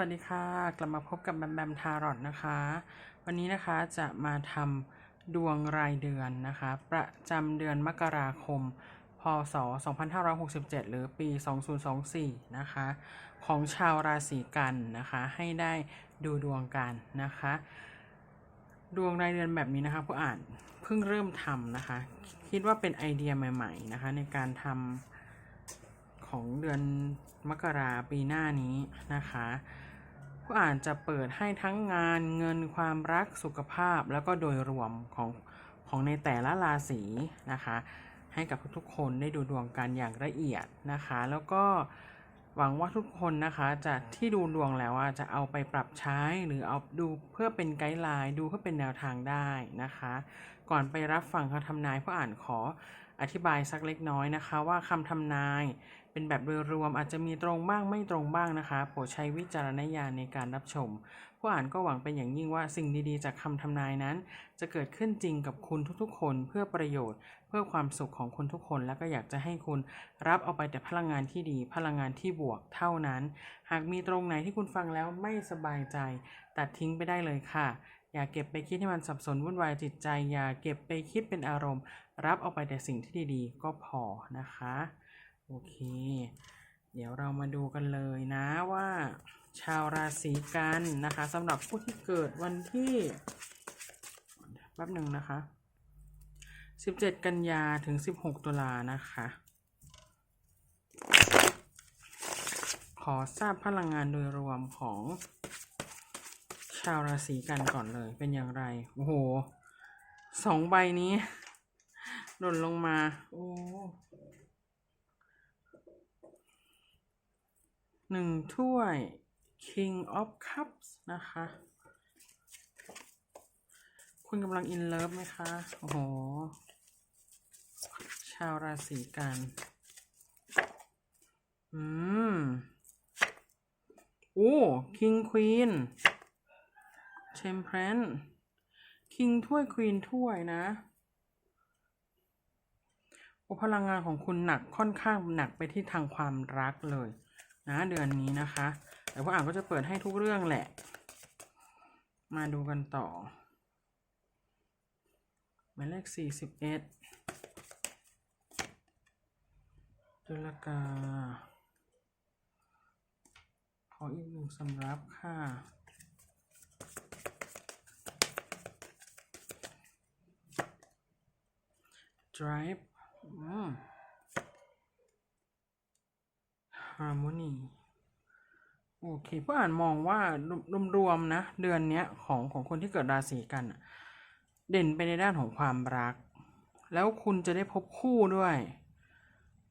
วัสดีค่ะ กลับมาพบกับแบมแบมทารอตนะคะ วันนี้นะคะจะมาทำดวงรายเดือนนะคะ ประจำเดือนมกราคม พศ 2567 หรือปี 2024 นะคะ ของชาวราศีกันนะคะ ให้ได้ดูดวงกันนะคะ ดวงรายเดือนแบบนี้นะคะผู้อ่านเพิ่งเริ่มทำนะคะ คิดว่าเป็นไอเดียใหม่ ๆ นะคะ ในการทำของเดือนมกราปีหน้านี้นะคะ ผู้อ่านจะเปิดให้ทั้งงานเงินความรักสุขภาพแล้วก็โดยรวมของของในแต่ละราศีนะคะ ให้กับทุกๆคนได้ดูดวงกันอย่างละเอียดนะคะ แล้วก็หวังว่าทุกคนนะคะจะที่ดูดวงแล้วอะจะเอาไปปรับใช้หรือเอาดูเพื่อเป็นไกด์ไลน์ดูเพื่อเป็นแนวทางได้นะคะ ก่อนไปรับฟังคำทำนายผู้อ่านขอ อธิบายสักเล็กน้อยนะคะ ว่าคำทำนายเป็นแบบโดยรวมอาจจะมีตรงบ้างไม่ตรงบ้างนะคะโปรดใช้วิจารณญาณในการรับชม ผู้อ่านก็หวังเป็นอย่างยิ่งว่าสิ่งดีๆ จากคำทำนายนั้น จะเกิดขึ้นจริงกับคุณทุกๆ คนเพื่อประโยชน์ เพื่อความสุขของคนทุกคนแล้วก็อยากจะให้คุณรับเอาไปแต่พลังงานที่ดี พลังงานที่บวกเท่านั้น หากมีตรงไหนที่คุณฟังแล้วไม่สบายใจ ตัดทิ้งไปได้เลยค่ะ อย่าเก็บไปคิดให้มันสับสนวุ่นวายจิตใจ อย่าเก็บไปคิดเป็นอารมณ์ รับเอาไปแต่สิ่งที่ดีๆ ก็พอนะคะ โอเค เดี๋ยวเรามาดูกันเลยนะว่า ชาวราศีกันนะคะสำหรับผู้ที่เกิดวันที่แป๊บหนึ่งนะคะ 17 กันยาถึง 16 ตุลานะคะ ขอทราบพลังงานโดยรวมของชาวราศีกันก่อนเลยเป็นอย่างไร โอ้โหสองใบนี้ หล่นลงมา โอ้หนึ่งถ้วย King of Cups นะคะ คุณกำลังอินเลิฟไหมคะ โอ้โห ชาวราศีกัน อืม โอ้ King Queen Temperance King ถ้วย Queen ถ้วยนะโอ้ พลังงานของคุณหนักค่อนข้างหนักไปที่ทางความรักเลย นะเดือนนี้นะคะ แต่ว่าอ่านก็จะเปิดให้ทุกเรื่องแหละ มาดูกันต่อหมายเลขสี่สิบเอ็ดตุลกา ขออีกหนึ่งสำรับค่ะ drive อืม harmony โอเคผู้อ่านมองว่ารวมๆนะ เดือนเนี้ยของของคนที่เกิดราศีกันเด่นไปในด้านของความรัก แล้วคุณจะได้พบคู่ด้วย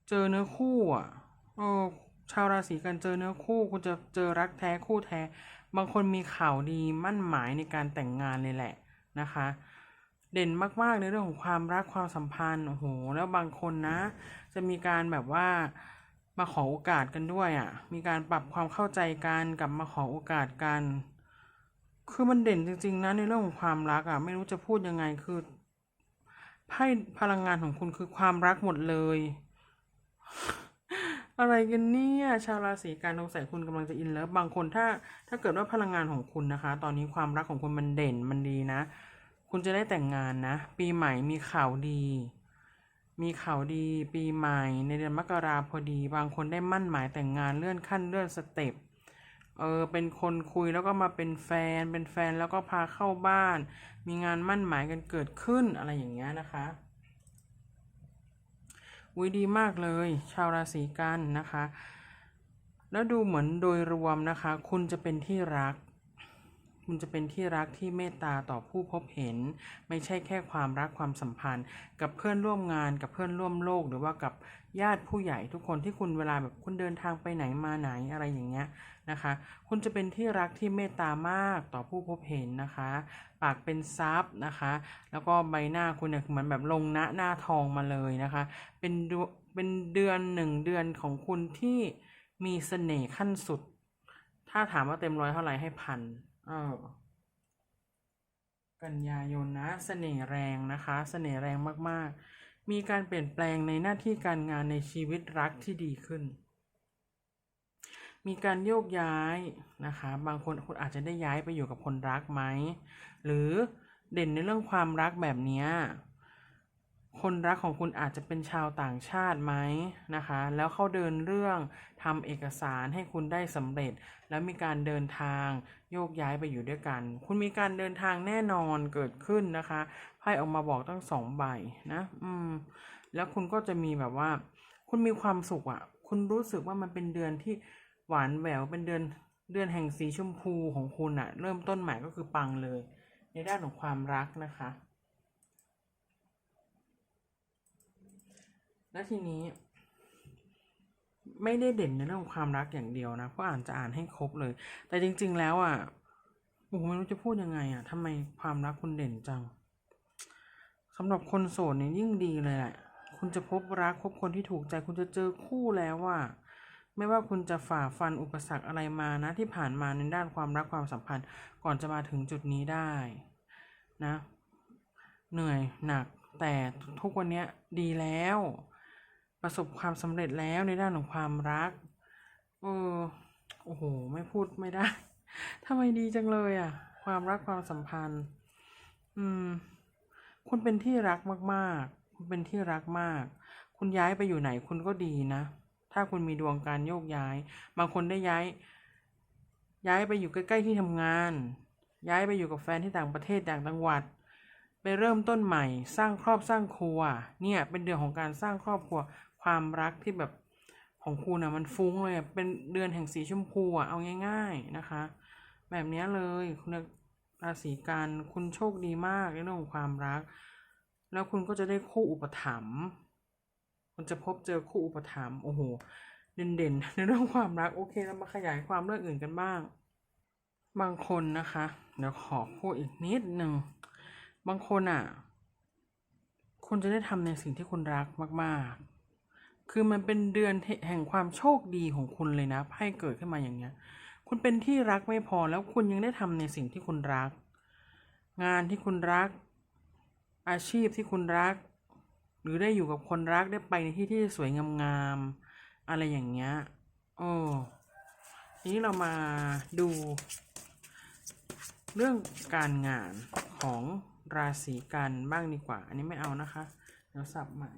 เจอเนื้อคู่อะเออชาวราศีกันเจอเนื้อคู่ คุณจะเจอรักแท้คู่แท้ บางคนมีข่าวดีมั่นหมายในการแต่งงานเลยแหละนะคะ เด่นมากๆในเรื่องของความรักความสัมพันธ์โอ้โหแล้วบางคนนะ จะมีการแบบว่ามาขอโอกาสกันด้วยอะ่ะ มีการปรับความเข้าใจกันกลับมาขอโอกาสกัน คือมันเด่นจริง ๆ นะในเรื่องของความรักอะ่ะ ไม่รู้จะพูดยังไงคือไพ่พลังงานของคุณคือความรักหมดเลย อะไรกันเนี่ยชาวราศีกันสงสัยคุณกำลังจะอินเลิฟบางคนถ้า ถ้าเกิดว่าพลังงานของคุณนะคะ ตอนนี้ความรักของคุณมันเด่นมันดีนะ คุณจะได้แต่งงานนะ ปีใหม่มีข่าวดี มีข่าวดี ปีใหม่ในเดือนมกราพอดี บางคนได้มั่นหมายแต่งงานเลื่อนขั้นเลื่อนสเต็ปเออเป็นคนคุยแล้วก็มาเป็นแฟน เป็นแฟนแล้วก็พาเข้าบ้าน มีงานมั่นหมายกันเกิดขึ้นอะไรอย่างเงี้ยนะคะวิดีมากเลย ชาวราศีกันนะคะ แล้วดูเหมือนโดยรวมนะคะ คุณจะเป็นที่รัก คุณจะเป็นที่รักที่เมตตาต่อผู้พบเห็น ไม่ใช่แค่ความรักความสัมพันธ์ กับเพื่อนร่วมงานกับเพื่อนร่วมโลก หรือว่ากับญาติผู้ใหญ่ทุกคนที่คุณเวลาแบบคุณเดินทางไปไหนมาไหนอะไรอย่างเงี้ยนะคะ คุณจะเป็นที่รักที่เมตตามากต่อผู้พบเห็นนะคะ ปากเป็นซับนะคะ แล้วก็ใบหน้าคุณเนี่ยเหมือนแบบลงหน้าหน้าทองมาเลยนะคะ เป็นดวเป็นเดือนหนึ่งเดือนของคุณที่มีเสน่ห์ขั้นสุด ถ้าถามว่าเต็มร้อยเท่าไหร่ให้พัน เออ กันยายนนะเสน่ห์แรงนะคะ เสน่ห์แรงมากๆ มีการเปลี่ยนแปลงในหน้าที่การงานในชีวิตรักที่ดีขึ้น มีการโยกย้ายนะคะ บางคนคุณอาจจะได้ย้ายไปอยู่กับคนรักไหม หรือเด่นในเรื่องความรักแบบนี้ คนรักของคุณอาจจะเป็นชาวต่างชาติไหมนะคะ แล้วเขาเดินเรื่องทำเอกสารให้คุณได้สำเร็จ แล้วมีการเดินทางโยกย้ายไปอยู่ด้วยกัน คุณมีการเดินทางแน่นอนเกิดขึ้นนะคะไพ่ออกมาบอกตั้งสองใบนะ อืม แล้วคุณก็จะมีแบบว่า คุณมีความสุขอะ่ะ คุณรู้สึกว่ามันเป็นเดือนที่หวานแหววเป็นเดือนเดือนแห่งสีชมพูของคุณอะ่ะ เริ่มต้นใหม่ก็คือปังเลย ในด้านของความรักนะคะ และทีนี้ ไม่ได้เด่นในเรื่องของความรักอย่างเดียวนะเพราะอ่านจะอ่านให้ครบเลย แต่จริง ๆ แล้วอะโอ้ไม่รู้จะพูดยังไงอะทำไมความรักคุณเด่นจังสำหรับคนโสดเนี่ยยิ่งดีเลยแหละคุณจะพบรักพบคนที่ถูกใจคุณจะเจอคู่แล้วว่า ไม่ว่าคุณจะฝ่าฟันอุปสรรคอะไรมานะ ที่ผ่านมาในด้านความรักความสัมพันธ์ ก่อนจะมาถึงจุดนี้ได้นะ เหนื่อยหนักแต่ทุกวันนี้ดีแล้ว ประสบความสำเร็จแล้วในด้านของความรักเออโอ้โห ไม่พูดไม่ได้ทำไมดีจังเลยอะ ความรักความสัมพันธ์ อืม คุณเป็นที่รักมากๆ คุณเป็นที่รักมาก คุณย้ายไปอยู่ไหนคุณก็ดีนะ ถ้าคุณมีดวงการโยกย้าย บางคนได้ย้าย ย้ายไปอยู่ใกล้ๆที่ทำงาน ย้ายไปอยู่กับแฟนที่ต่างประเทศต่างจังหวัดไปเริ่มต้นใหม่ สร้างครอบสร้างครัว เนี่ยเป็นเดือนของการสร้างครอบครัว ความรักที่แบบของคุณอะมันฟุ้งเลยเป็นเดือนแห่งสีชมพูอะเอาง่าย ๆนะคะ แบบนี้เลยคุณราศีกันคุณโชคดีมากในเรื่องของความรัก แล้วคุณก็จะได้คู่อุปถัมภ์คุณจะพบเจอคู่อุปถัมภ์โอ้โหเด่นๆในเรื่องความรักโอเคเรามาขยายความเรื่องอื่นกันบ้าง บางคนนะคะเดี๋ยวขอพูดอีกนิดหนึ่งบางคนอะ คุณจะได้ทำในสิ่งที่คุณรักมาก ๆ คือมันเป็นเดือนแห่งความโชคดีของคุณเลยนะไพ่เกิดขึ้นมาอย่างเงี้ย คุณเป็นที่รักไม่พอแล้วคุณยังได้ทำในสิ่งที่คุณรัก งานที่คุณรัก อาชีพที่คุณรัก หรือได้อยู่กับคนรักได้ไปในที่ที่สวยงามๆอะไรอย่างเงี้ยโอ้ทีนี้เรามาดู เรื่องการงานของราศีกันบ้างดีกว่า อันนี้ไม่เอานะคะ เดี๋ยวสับใหม่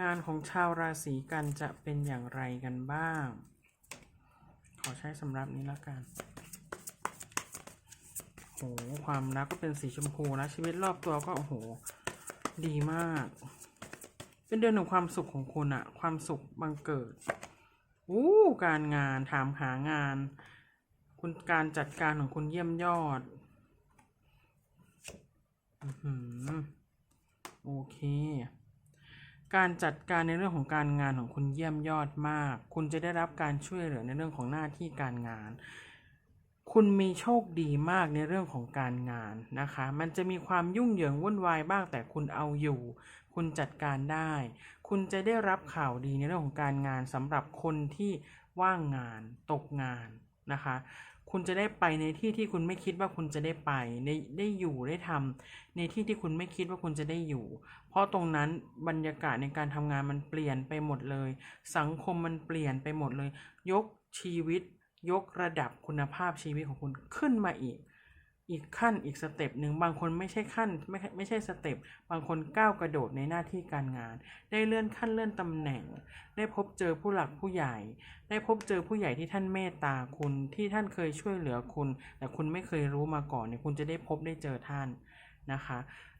งานของชาวราศีกันจะเป็นอย่างไรกันบ้าง ขอใช้สำหรับนี้ล้วกันโหความรักก็เป็นสีชมพูนะชีวิตรอบตัวก็โอ้โห ดีมาก เป็นเดือนของความสุขของคุณอะความสุขบังเกิดอู้การงานถามหางาน คุณการจัดการของคุณเยี่ยมยอดอือโอเค การจัดการในเรื่องของการงานของคุณเยี่ยมยอดมาก คุณจะได้รับการช่วยเหลือในเรื่องของหน้าที่การงาน คุณมีโชคดีมากในเรื่องของการงานนะคะ มันจะมีความยุ่งเหยิงวุ่นวายบ้างแต่คุณเอาอยู่ คุณจัดการได้ คุณจะได้รับข่าวดีในเรื่องของการงานสำหรับคนที่ว่างงาน ตกงานนะคะ คุณจะได้ไปในที่ที่คุณไม่คิดว่าคุณจะได้ไปในได้อยู่ได้ทำในที่ที่คุณไม่คิดว่าคุณจะได้อยู่ เพราะตรงนั้นบรรยากาศในการทำงานมันเปลี่ยนไปหมดเลย สังคมมันเปลี่ยนไปหมดเลย ยกชีวิต ยกระดับคุณภาพชีวิตของคุณขึ้นมาอีก อีกขั้นอีกสเต็ปหนึ่งบางคนไม่ใช่ขั้นไม่ไม่ใช่สเต็ปบางคนก้าวกระโดดในหน้าที่การงาน ได้เลื่อนขั้นเลื่อนตำแหน่ง ได้พบเจอผู้หลักผู้ใหญ่ ได้พบเจอผู้ใหญ่ที่ท่านเมตตาคุณที่ท่านเคยช่วยเหลือคุณ แต่คุณไม่เคยรู้มาก่อนเนี่ยคุณจะได้พบได้เจอท่านนะคะ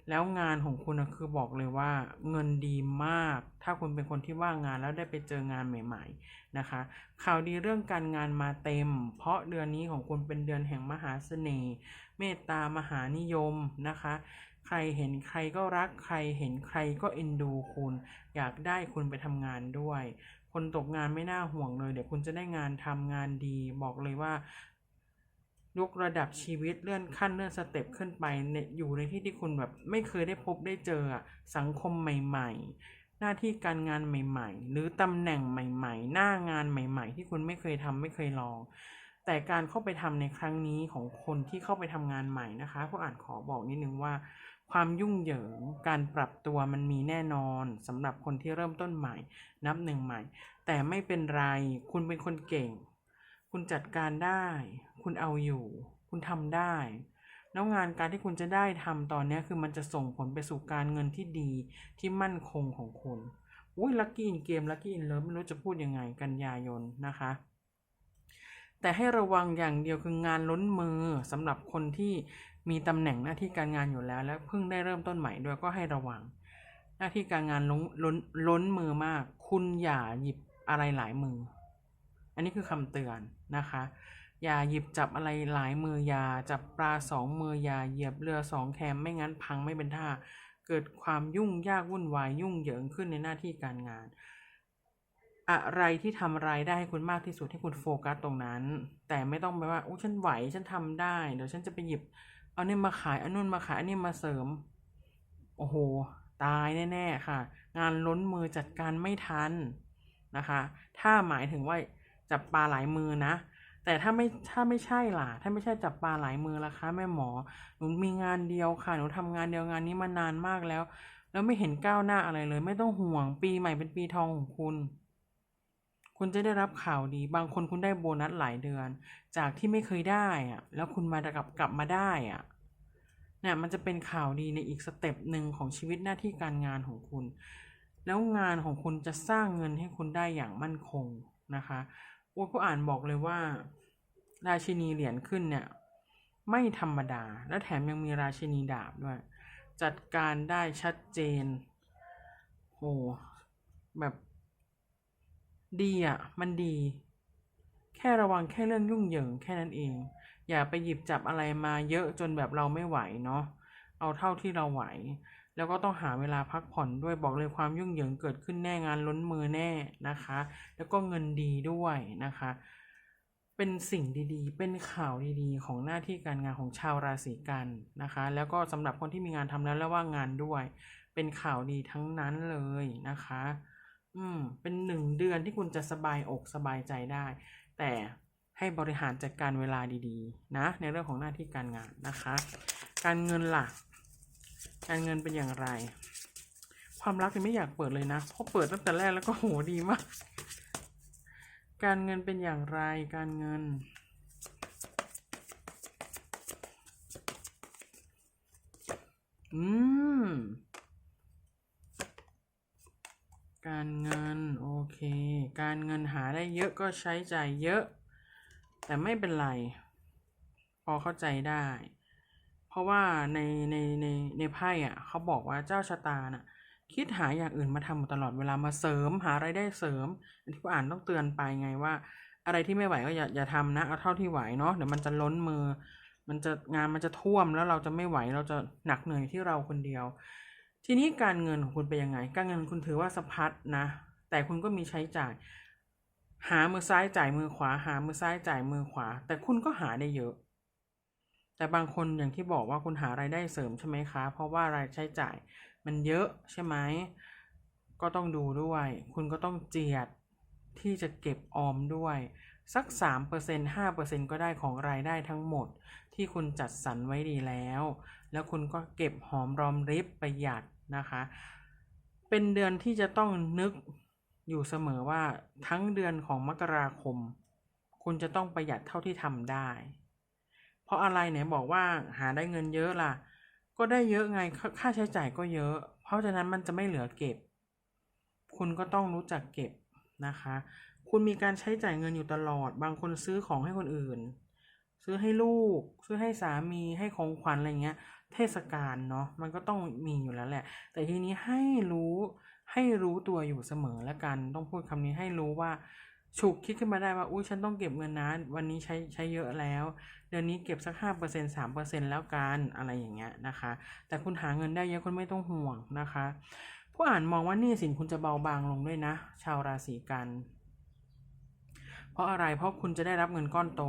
แล้วงานของคุณนะคือบอกเลยว่าเงินดีมาก ถ้าคุณเป็นคนที่ว่างงานแล้วได้ไปเจองานใหม่ๆนะคะ ข่าวดีเรื่องการงานมาเต็ม เพราะเดือนนี้ของคุณเป็นเดือนแห่งมหาเสน่ห์ เมตตามหานิยมนะคะ ใครเห็นใครก็รักใครเห็นใครก็เอ็นดูคุณ อยากได้คุณไปทำงานด้วย คนตกงานไม่น่าห่วงเลย เดี๋ยวคุณจะได้งานทำงานดี บอกเลยว่า ยกระดับชีวิตเลื่อนขั้นเลื่อนสเต็ปขึ้นไปในอยู่ในที่ที่คุณแบบไม่เคยได้พบได้เจอสังคมใหม่ ๆ หน้าที่การงานใหม่ ๆ หรือตำแหน่งใหม่ ๆ หน้างานใหม่ ๆ ที่คุณไม่เคยทำไม่เคยลอง แต่การเข้าไปทำในครั้งนี้ของคนที่เข้าไปทำงานใหม่นะคะผู้อ่านขอบอกนิดนึงว่า ความยุ่งเหยิงการปรับตัวมันมีแน่นอนสำหรับคนที่เริ่มต้นใหม่ นับหนึ่งใหม่ แต่ไม่เป็นไร คุณเป็นคนเก่ง คุณจัดการได้ คุณเอาอยู่ คุณทำได้ แล้วงานการที่คุณจะได้ทำตอนเนี้ยคือมันจะส่งผลไปสู่การเงินที่ดีที่มั่นคงของคุณอุ้ยลัคกี้อินเกมลัคกี้อินเลิฟไม่รู้จะพูดยังไงกันยายนนะคะ แต่ให้ระวังอย่างเดียวคืองานล้นมือสำหรับคนที่มีตำแหน่งหน้าที่การงานอยู่แล้ว และเพิ่งได้เริ่มต้นใหม่ด้วยก็ให้ระวัง หน้าที่การงานล้นล้นล้นมือมาก คุณอย่าหยิบอะไรหลายมือ อันนี้คือคำเตือนนะคะ อย่าหยิบจับอะไรหลายมืออย่าจับปลาสองมืออย่าเหยียบเรือสองแคมไม่งั้นพังไม่เป็นท่า เกิดความยุ่งยากวุ่นวายยุ่งเหยิงขึ้นในหน้าที่การงาน อะไรที่ทำรายได้ให้คุณมากที่สุดให้คุณโฟกัสตรงนั้น แต่ไม่ต้องไปว่าโอ้ฉันไหวฉันทำได้ เดี๋ยวฉันจะไปหยิบ เอาเนี่ยมาขายอันนู้นมาขายอันนี้มาเสริม โอ้โห ตายแน่ๆค่ะ งานล้นมือจัดการไม่ทันนะคะ ถ้าหมายถึงว่าจับปลาหลายมือนะ แต่ถ้าไม่ถ้าไม่ใช่ล่ะ ถ้าไม่ใช่จับปลาหลายมือล่ะคะ แม่หมอหนูมีงานเดียวค่ะหนูทำงานเดียวงานนี้มานานมากแล้ว แล้วไม่เห็นก้าวหน้าอะไรเลย ไม่ต้องห่วงปีใหม่เป็นปีทองของคุณ คุณจะได้รับข่าวดี บางคนคุณได้โบนัสหลายเดือน จากที่ไม่เคยได้อะแล้วคุณมากลับกลับมาได้อะเนี่ยมันจะเป็นข่าวดีในอีกสเต็ปหนึ่งของชีวิตหน้าที่การงานของคุณ แล้วงานของคุณจะสร้างเงินให้คุณได้อย่างมั่นคงนะคะอ้ยผู้อ่านบอกเลยว่า ราชินีเหรียญขึ้นเนี่ย ไม่ธรรมดา และแถมยังมีราชินีดาบด้วยจัดการได้ชัดเจนโหแบบดีอะ มันดี แค่ระวังแค่เรื่องยุ่งเหยิงแค่นั้นเอง อย่าไปหยิบจับอะไรมาเยอะจนแบบเราไม่ไหวเนาะเอาเท่าที่เราไหว แล้วก็ต้องหาเวลาพักผ่อนด้วยบอกเลยความยุ่งเหยิงเกิดขึ้นแน่งานล้นมือแน่นะคะ แล้วก็เงินดีด้วยนะคะ เป็นสิ่งดีๆ เป็นข่าวดีๆ ของหน้าที่การงานของชาวราศีกันนะคะ แล้วก็สำหรับคนที่มีงานทำแล้วและว่างงานด้วย เป็นข่าวดีทั้งนั้นเลยนะคะ อืม เป็นหนึ่งเดือนที่คุณจะสบายอกสบายใจได้ แต่ให้บริหารจัดการเวลาดีๆ นะ ในเรื่องของหน้าที่การงานนะคะ การเงินล่ะ การเงินเป็นอย่างไร ความรักยังไม่อยากเปิดเลยนะเพราะเปิดตั้งแต่แรกแล้วก็โหดีมาก การเงินเป็นอย่างไร การเงิน อืม การเงิน โอเค การเงินหาได้เยอะก็ใช้จ่ายเยอะ แต่ไม่เป็นไร พอเข้าใจได้ เพราะว่าในในในในไพ่อะ เขาบอกว่าเจ้าชะตาน่ะ คิดหาอย่างอื่นมาทำตลอดเวลามาเสริมหาไรายได้เสริมอันที่ผู้อ่านต้องเตือนไปไงว่า อะไรที่ไม่ไหวก็อย่าอย่าทำนะเอาเท่าที่ไหวเนาะเดี๋ยวมันจะล้นมือ มันจะงานมันจะท่วมแล้วเราจะไม่ไหวเราจะหนักเหนื่อยที่เราคนเดียว ทีนี้การเงินของคุณเป็นยังไง การเงินคุณถือว่าสะพัดนะ แต่คุณก็มีใช้จ่าย หามือซ้ายจ่ายมือขวา หามือซ้ายจ่ายมือขวา แต่คุณก็หาได้เยอะ แต่บางคนอย่างที่บอกว่าคุณหารายได้เสริมใช่ไหมคะ เพราะว่ารายใช้จ่าย มันเยอะใช่ไหมก็ต้องดูด้วย คุณก็ต้องเจียดที่จะเก็บออมด้วย สัก 3% 5%ก็ได้ของรายได้ทั้งหมด ที่คุณจัดสรรไว้ดีแล้ว แล้วคุณก็เก็บหอมรอมริบประหยัดนะคะ เป็นเดือนที่จะต้องนึกอยู่เสมอว่าทั้งเดือนของมกราคม คุณจะต้องประหยัดเท่าที่ทำได้ เพราะอะไรไหนบอกว่าหาได้เงินเยอะล่ะ ก็ได้เยอะไงค่าค่าใช้จ่ายก็เยอะ เพราะฉะนั้นมันจะไม่เหลือเก็บ คุณก็ต้องรู้จักเก็บนะคะ คุณมีการใช้จ่ายเงินอยู่ตลอด บางคนซื้อของให้คนอื่น ซื้อให้ลูก ซื้อให้สามีให้ของขวัญอะไรเงี้ย เทศกาลเนาะมันก็ต้องมีอยู่แล้วแหละ แต่ทีนี้ให้รู้ให้รู้ตัวอยู่เสมอแล้วกัน ต้องพูดคำนี้ให้รู้ว่า ฉุกคิดขึ้นมาได้ว่าอุ้ยฉันต้องเก็บเงินนะวันนี้ใช้ใช้เยอะแล้ว เดือนนี้เก็บสักห้าเปอร์เซ็นสามเปอร์เซ็นแล้วกันอะไรอย่างเงี้ยนะคะ แต่คุณหาเงินได้เยอะคุณไม่ต้องห่วงนะคะ ผู้อ่านมองว่านี่สินคุณจะเบาบางลงด้วยนะ ชาวราศีกันเพราะอะไรเพราะคุณจะได้รับเงินก้อนโต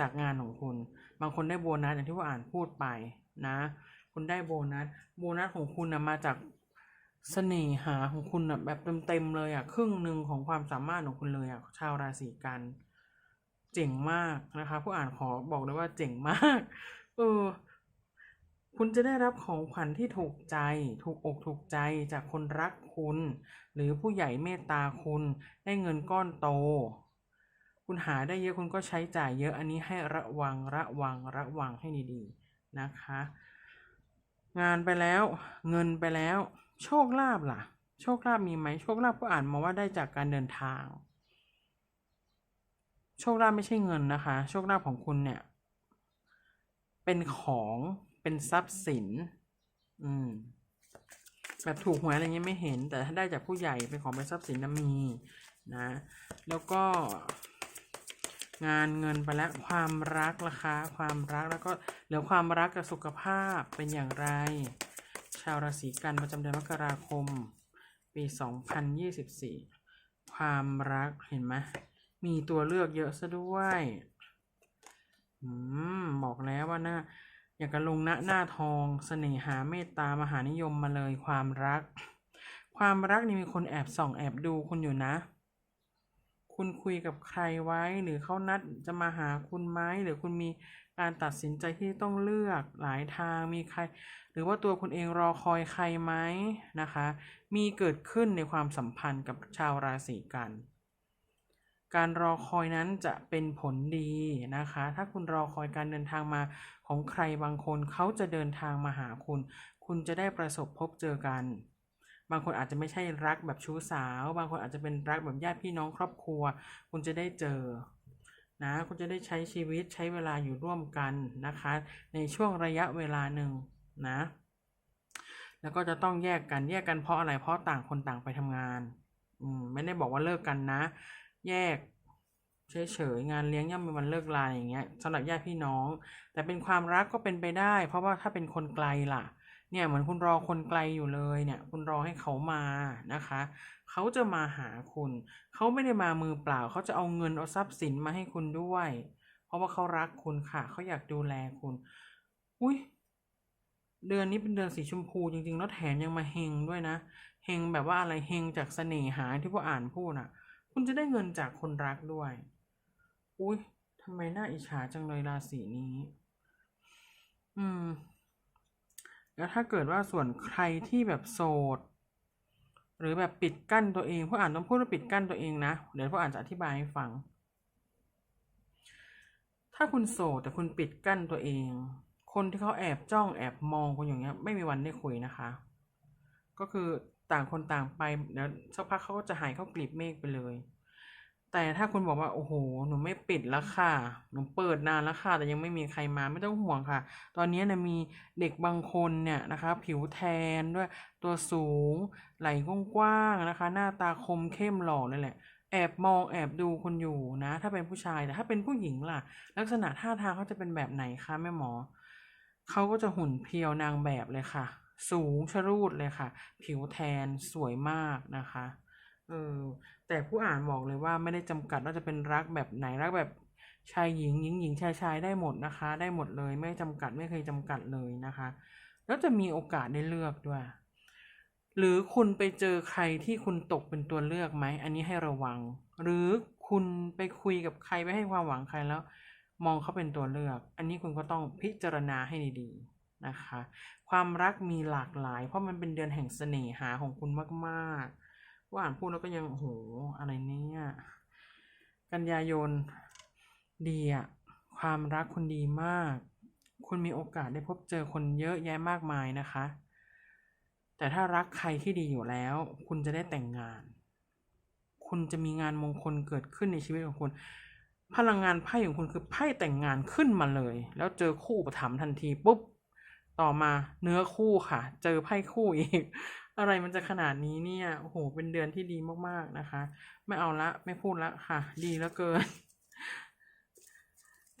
จากงานของคุณ บางคนได้โบนัสอย่างที่ว่าอ่านพูดไปนะ คุณได้โบนัสโบนัสของคุณนะมาจาก เสน่หาของคุณนะแบบเต็มๆเลยอะครึ่งหนึ่งของความสามารถของคุณเลยอะชาวราศีกันเจ๋งมากนะคะ ผู้อ่านขอบอกเลยว่าเจ๋งมากเออคุณจะได้รับของขวัญที่ถูกใจ ถูกอกถูกใจจากคนรักคุณ หรือผู้ใหญ่เมตตาคุณได้เงินก้อนโต คุณหาได้เยอะคุณก็ใช้จ่ายเยอะอันนี้ให้ระวังระวังระวังให้ดีๆนะคะ งานไปแล้ว เงินไปแล้ว โชคลาภล่ะ โชคลาภมีไหมโชคลาภก็อ่านมาว่าได้จากการเดินทาง โชคลาภไม่ใช่เงินนะคะ โชคลาภของคุณเนี่ย เป็นของเป็นทรัพย์สิน อืมแบบถูกหวยอะไรเงี้ยไม่เห็น แต่ถ้าได้จากผู้ใหญ่เป็นของเป็นทรัพย์สินนะมีนะ แล้วก็ งานเงินไปแล้วความรักล่ะคะความรักแล้วก็เหลือความรักกับสุขภาพเป็นอย่างไราวราศีกันประจำเดือนมกราคม ปี 2024 ความรักเห็นไหมมีตัวเลือกเยอะซะด้วยอืมบอกแล้วว่าหน้าอยากกระลงหน้าหน้าทองเสน่หาเมตตามหานิยมมาเลยความรัก ความรักนี่มีคนแอบส่องแอบดูคุณอยู่นะ คุณคุยกับใครไว้หรือเขานัดจะมาหาคุณไหมหรือคุณมี การตัดสินใจที่ต้องเลือกหลายทางมีใคร หรือว่าตัวคุณเองรอคอยใครไหมนะคะ มีเกิดขึ้นในความสัมพันธ์กับชาวราศีกัน การรอคอยนั้นจะเป็นผลดีนะคะ ถ้าคุณรอคอยการเดินทางมาของใครบางคนเขาจะเดินทางมาหาคุณ คุณจะได้ประสบพบเจอกัน บางคนอาจจะไม่ใช่รักแบบชู้สาว บางคนอาจจะเป็นรักแบบญาติพี่น้องครอบครัว คุณจะได้เจอ นะคุณจะได้ใช้ชีวิตใช้เวลาอยู่ร่วมกันนะคะ ในช่วงระยะเวลาหนึ่งนะ แล้วก็จะต้องแยกกันแยกกันเพราะอะไรเพราะต่างคนต่างไปทำงานอืมไม่ได้บอกว่าเลิกกันนะ แยกเฉยๆงานเลี้ยงย่อมเป็นวันเลิกลาอย่างเงี้ยสำหรับญาติพี่น้อง แต่เป็นความรักก็เป็นไปได้ เพราะว่าถ้าเป็นคนไกลล่ะ เนี่ยเหมือนคุณรอคนไกลอยู่เลยเนี่ย คุณรอให้เขามานะคะ เขาจะมาหาคุณ เขาไม่ได้มามือเปล่า เขาจะเอาเงินเอาทรัพย์สินมาให้คุณด้วย เพราะว่าเขารักคุณค่ะ เขาอยากดูแลคุณ อุ้ยเดือนนี้เป็นเดือนสีชมพูจริงๆ แล้วแถมยังมาเฮงด้วยนะ เฮงแบบว่าอะไรเฮงจากเสน่หาที่พวกอ่านพูดอะ คุณจะได้เงินจากคนรักด้วย อุ้ยทำไมน่าอิจฉาจังเลยราศีนี้ อืม แล้วถ้าเกิดว่าส่วนใครที่แบบโสด หรือแบบปิดกั้นตัวเองพวกอ่านต้องพูดว่าปิดกั้นตัวเองนะ เดี๋ยวพวกอ่านจะอธิบายให้ฟัง ถ้าคุณโสดแต่คุณปิดกั้นตัวเอง คนที่เขาแอบจ้องแอบมองคุณอย่างเงี้ย ไม่มีวันได้คุยนะคะ ก็คือต่างคนต่างไปเดี๋ยวสักพักเขาก็จะหายเข้ากลีบเมฆไปเลย แต่ถ้าคุณบอกว่าโอ้โห หนูไม่ปิดแล้วค่ะ หนูเปิดนานแล้วค่ะ แต่ยังไม่มีใครมาไม่ต้องห่วงค่ะ ตอนนี้นะมีเด็กบางคนเนี่ยนะคะ ผิวแทนด้วยตัวสูง ไหล่กว้างๆนะคะ หน้าตาคมเข้มหล่อเลยแหละ แอบมองแอบดูคุณอยู่นะ ถ้าเป็นผู้ชายแต่ถ้าเป็นผู้หญิงล่ะ ลักษณะท่าทางเขาจะเป็นแบบไหนคะแม่หมอเขาก็จะหุ่นเพียวนางแบบเลยค่ะ สูงชรูดเลยค่ะ ผิวแทนสวยมากนะคะเออ แต่ผู้อ่านบอกเลยว่าไม่ได้จำกัดว่าจะเป็นรักแบบไหนรักแบบชายหญิงหญิงหญิงชายชายได้หมดนะคะ ได้หมดเลยไม่จำกัดไม่เคยจำกัดเลยนะคะ แล้วจะมีโอกาสได้เลือกด้วย หรือคุณไปเจอใครที่คุณตกเป็นตัวเลือกไหมอันนี้ให้ระวัง หรือคุณไปคุยกับใครไปให้ความหวังใครแล้ว มองเขาเป็นตัวเลือก อันนี้คุณก็ต้องพิจารณาให้ดีๆนะคะ ความรักมีหลากหลาย เพราะมันเป็นเดือนแห่งเสน่หาของคุณมากๆ ว่าอ่านพูดแล้วก็ยังโอ้โหอะไรเนี่ยกันยายนดีอะความรักคุณดีมาก คุณมีโอกาสได้พบเจอคนเยอะแยะมากมายนะคะ แต่ถ้ารักใครที่ดีอยู่แล้ว คุณจะได้แต่งงาน คุณจะมีงานมงคลเกิดขึ้นในชีวิตของคุณ พลังงานไพ่ของคุณคือไพ่แต่งงานขึ้นมาเลย แล้วเจอคู่ประถมทันทีปุ๊บ ต่อมาเนื้อคู่ค่ะ เจอไพ่คู่อีก อะไรมันจะขนาดนี้เนี่ยโอ้โหเป็นเดือนที่ดีมากๆนะคะ ไม่เอาละไม่พูดละค่ะ ดีแล้วเกิน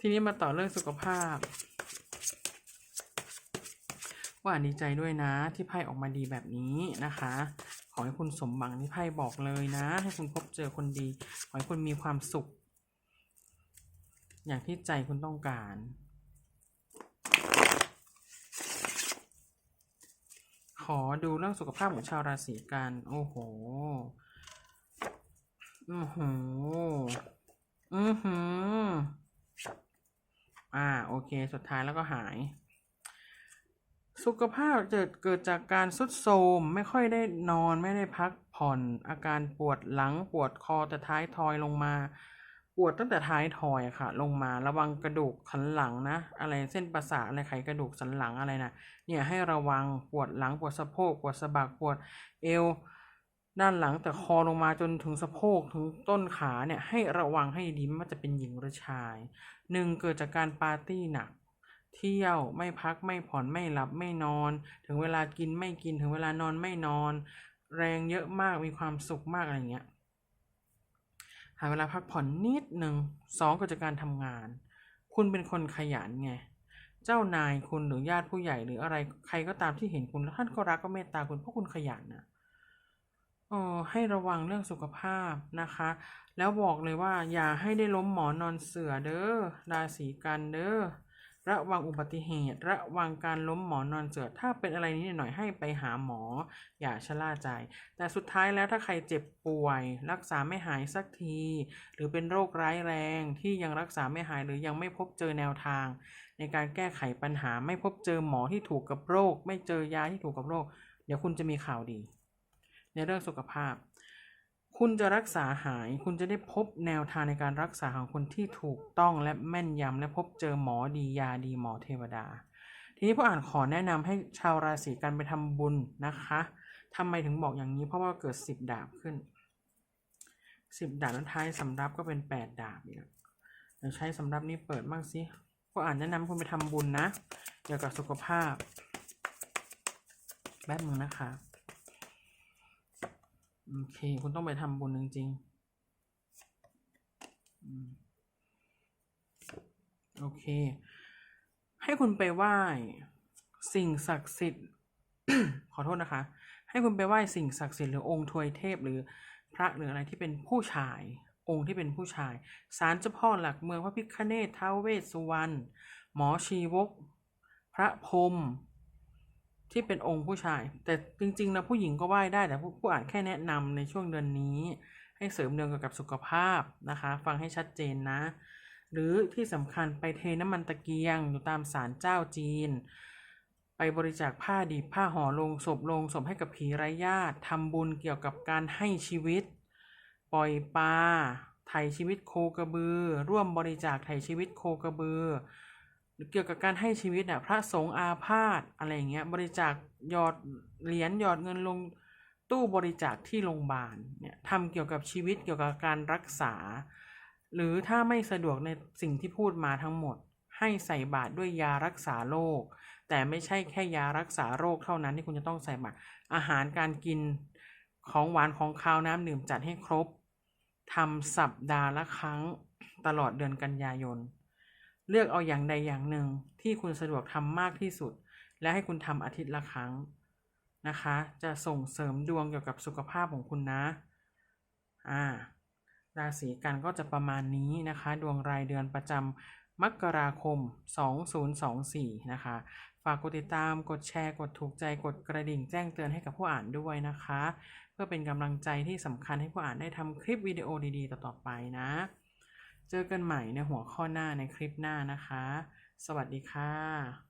ทีนี้มาต่อเรื่องสุขภาพ ว่าดีใจด้วยนะที่ไพ่ออกมาดีแบบนี้นะคะขอให้คุณสมหวังที่ไพ่บอกเลยนะ ให้คุณพบเจอคนดีขอให้คุณมีความสุข อย่างที่ใจคุณต้องการ ขอดูเรื่องสุขภาพของชาวราศีกันโอ้โหอือหืออือหืออ่าโอเค สุดท้ายแล้วก็หาย สุขภาพเกิดเกิดจากการสุดโทมไม่ค่อยได้นอนไม่ได้พักผ่อนอาการปวดหลังปวดคอแต่ท้ายทอยลงมา ปวดตั้งแต่ท้ายทอยค่ะ ลงมาระวังกระดูกสันหลังนะ อะไรเส้นประสาทอะไรไขกระดูกสันหลังอะไรนะเนี่ยให้ระวังปวดหลังปวดสะโพกปวดสะบักปวดเอว ด้านหลังแต่คอลงมาจนถึงสะโพกถึงต้นขาเนี่ยให้ระวังให้ดีไม่ว่าจะเป็นหญิงหรือชายหนึ่งเกิดจากการปาร์ตี้หนักเที่ยวไม่พักไม่ผ่อนไม่หลับไม่นอน ถึงเวลากินไม่กินถึงเวลานอนไม่นอน แรงเยอะมากมีความสุขมากอะไรเงี้ย หาเวลาพักผ่อนนิดหนึ่งสองก็จะกการทำงาน คุณเป็นคนขยันไง เจ้านายคุณหรือญาติผู้ใหญ่หรืออะไรใครก็ตามที่เห็นคุณแล้วท่านก็รักก็เมตตาคุณเพราะคุณขยันนะเออให้ระวังเรื่องสุขภาพนะคะ แล้วบอกเลยว่าอย่าให้ได้ล้มหมอนนอนเสือเด้อราศีกันเด้อ ระวังอุบัติเหตุ ระวังการล้มหมอนนอนเสือถ้าเป็นอะไรนิดหน่อยให้ไปหาหมอ อย่าชะล่าใจ แต่สุดท้ายแล้วถ้าใครเจ็บป่วย รักษาไม่หายสักที หรือเป็นโรคร้ายแรงที่ยังรักษาไม่หายหรือยังไม่พบเจอแนวทาง ในการแก้ไขปัญหาไม่พบเจอหมอที่ถูกกับโรค ไม่เจอยาที่ถูกกับโรค เดี๋ยวคุณจะมีข่าวดี ในเรื่องสุขภาพ คุณจะรักษาหาย คุณจะได้พบแนวทางในการรักษาของคุณที่ถูกต้องและแม่นยำและพบเจอหมอดียาดีหมอเทวดา ทีนี้ผู้อ่านขอแนะนำให้ชาวราศีกันไปทำบุญนะคะทำไมถึงบอกอย่างนี้เพราะว่าเกิดสิบดาบขึ้นสิบดาบแล้วท้ายสำรับก็เป็นแปดดาบอีกอะเดี๋ยวใช้สำรับนี้เปิดบ้างสิผู้อ่านแนะนำคุณไปทำบุญนะ เกี่ยวกับสุขภาพ แป๊บนึงนะคะ โอเค คุณต้องไปทำบุญจริงๆโอเค ให้คุณไปไหว้สิ่งศักดิ์สิทธิ์ ขอโทษนะคะ ให้คุณไปไหว้สิ่งศักดิ์สิทธิ์หรือองค์ทวยเทพหรือพระหรืออะไรที่เป็นผู้ชาย องค์ที่เป็นผู้ชายศาลเจ้าพ่อหลักเมืองพระพิฆเนศท้าวเวสสุวรรณหมอชีวก พระพรม ที่เป็นองค์ผู้ชาย แต่จริงๆนะผู้หญิงก็ไหว้ได้แต่ผู้ผู้อ่านแค่แนะนำในช่วงเดือนนี้ ให้เสริมเดือนเกี่ยวกับสุขภาพนะคะ ฟังให้ชัดเจนนะ หรือที่สำคัญไปเทน้ำมันตะเกียงอยู่ตามศาลเจ้าจีน ไปบริจาคผ้าดิบผ้าห่อลงศพลงศพให้กับผีไร้ญาติทำบุญเกี่ยวกับการให้ชีวิต ปล่อยปลาไถ่ชีวิตโคกระบือ ร่วมบริจาคไถ่ชีวิตโคกระบือ หรือเกี่ยวกับการให้ชีวิตน่ะพระสงฆ์อาพาธอะไรอย่างเงี้ยบริจาคหยอดเหรียญหยอดเงินลงตู้บริจาคที่โรงพยาบาลเนี่ยทำเกี่ยวกับชีวิตเกี่ยวกับการรักษา หรือถ้าไม่สะดวกในสิ่งที่พูดมาทั้งหมด ให้ใส่บาตรด้วยยารักษาโรคแต่ไม่ใช่แค่ยารักษาโรคเท่านั้นที่คุณจะต้องใส่บาตรอาหารการกินของหวานของคาวน้ำดื่มจัดให้ครบทำสัปดาห์ละครั้งตลอดเดือนกันยายน เลือกเอาอย่างใดอย่างหนึ่งที่คุณสะดวกทำมากที่สุด และให้คุณทำอาทิตย์ละครั้งนะคะ จะส่งเสริมดวงเกี่ยวกับสุขภาพของคุณนะ อ่า ราศีกันก็จะประมาณนี้นะคะ ดวงรายเดือนประจำมกราคม 2024 นะคะ ฝากกดติดตาม กดแชร์ กดถูกใจ กดกระดิ่งแจ้งเตือนให้กับผู้อ่านด้วยนะคะ เพื่อเป็นกำลังใจที่สำคัญให้ผู้อ่านได้ทำคลิปวิดีโอดีๆ ต่อๆไปนะ เจอกันใหม่ในหัวข้อหน้าในคลิปหน้านะคะ สวัสดีค่ะ